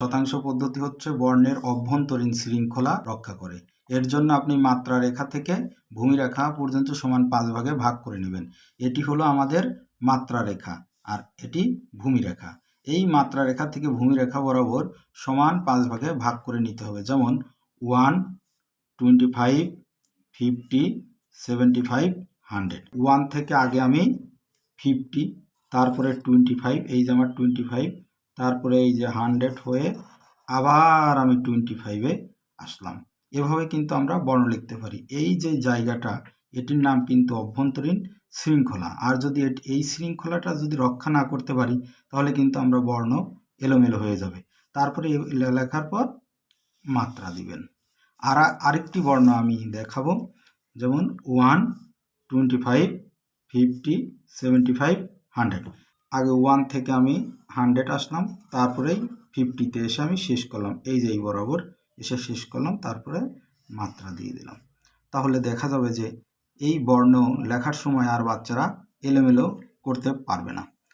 শতাংশ পদ্ধতি হচ্ছে বর্ণের অভ্যন্তরীণ শৃঙ্খলা রক্ষা করে। এর জন্য আপনি মাত্রা রেখা থেকে ভূমি রেখা পর্যন্ত সমান পাঁচ ভাগে ভাগ করে নেবেন। এটি হলো আমাদের মাত্রা রেখা আর এটি ভূমি রেখা। এই মাত্রা রেখা থেকে ভূমি রেখা বরাবর সমান পাঁচ ভাগে ভাগ করে নিতে হবে। যেমন one twenty five fifty seventy five hundred. One থেকে আগে আমি ফিফটি, তারপরে টোয়েন্টি ফাইভ এই যে আমার টোয়েন্টি ফাইভ তারপরে এই যে হান্ড্রেড হয়ে আবার আমি টোয়েন্টি ফাইভে আসলাম। এভাবে কিন্তু আমরা বর্ণ লিখতে পারি। এই যে জায়গাটা, এটির নাম কিন্তু অভ্যন্তরীণ শৃঙ্খলা। আর যদি এই শৃঙ্খলাটা যদি রক্ষা না করতে পারি, তাহলে কিন্তু আমরা বর্ণ এলোমেলো হয়ে যাবে। তারপরে লেখার পর মাত্রা দিবেন। আর আরেকটি বর্ণ আমি দেখাবো। যেমন one twenty five fifty seventy five hundred আগে ওয়ান থেকে আমি হান্ড্রেড আসলাম তারপরেই ফিফটিতে এসে আমি শেষ করলাম। এই যে এই বরাবর এসে শেষ করলাম, তারপরে মাত্রা দিয়ে দিলাম। তাহলে দেখা যাবে যে এই বর্ণ লেখার সময় আর বাচ্চারা এলোমেলো করতে পারবে না।